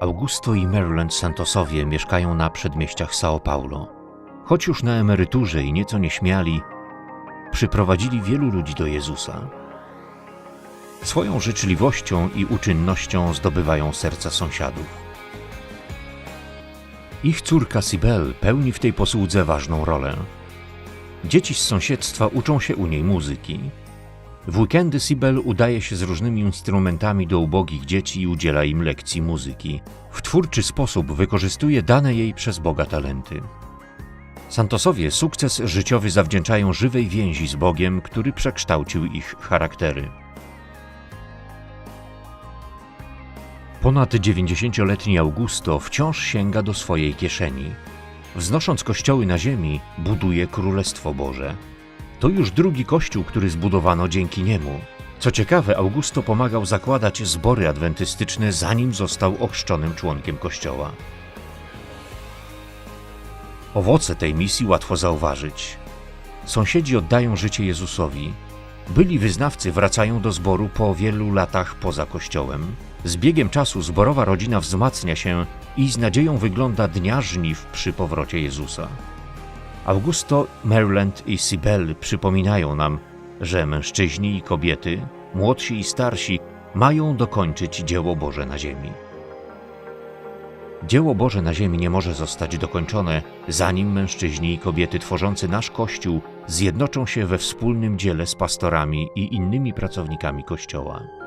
Augusto i Maryland Santosowie mieszkają na przedmieściach São Paulo. Choć już na emeryturze i nieco nieśmiali, przyprowadzili wielu ludzi do Jezusa. Swoją życzliwością i uczynnością zdobywają serca sąsiadów. Ich córka Sibel pełni w tej posłudze ważną rolę. Dzieci z sąsiedztwa uczą się u niej muzyki. W weekendy Sibel udaje się z różnymi instrumentami do ubogich dzieci i udziela im lekcji muzyki. W twórczy sposób wykorzystuje dane jej przez Boga talenty. Santosowie sukces życiowy zawdzięczają żywej więzi z Bogiem, który przekształcił ich charaktery. Ponad 90-letni Augusto wciąż sięga do swojej kieszeni. Wznosząc kościoły na ziemi, buduje Królestwo Boże. To już drugi kościół, który zbudowano dzięki niemu. Co ciekawe, Augusto pomagał zakładać zbory adwentystyczne, zanim został ochrzczonym członkiem kościoła. Owoce tej misji łatwo zauważyć. Sąsiedzi oddają życie Jezusowi. Byli wyznawcy wracają do zboru po wielu latach poza kościołem. Z biegiem czasu zborowa rodzina wzmacnia się i z nadzieją wygląda dnia żniw przy powrocie Jezusa. Augusto, Maryland i Sibel przypominają nam, że mężczyźni i kobiety, młodsi i starsi, mają dokończyć dzieło Boże na ziemi. Dzieło Boże na ziemi nie może zostać dokończone, zanim mężczyźni i kobiety tworzący nasz Kościół zjednoczą się we wspólnym dziele z pastorami i innymi pracownikami Kościoła.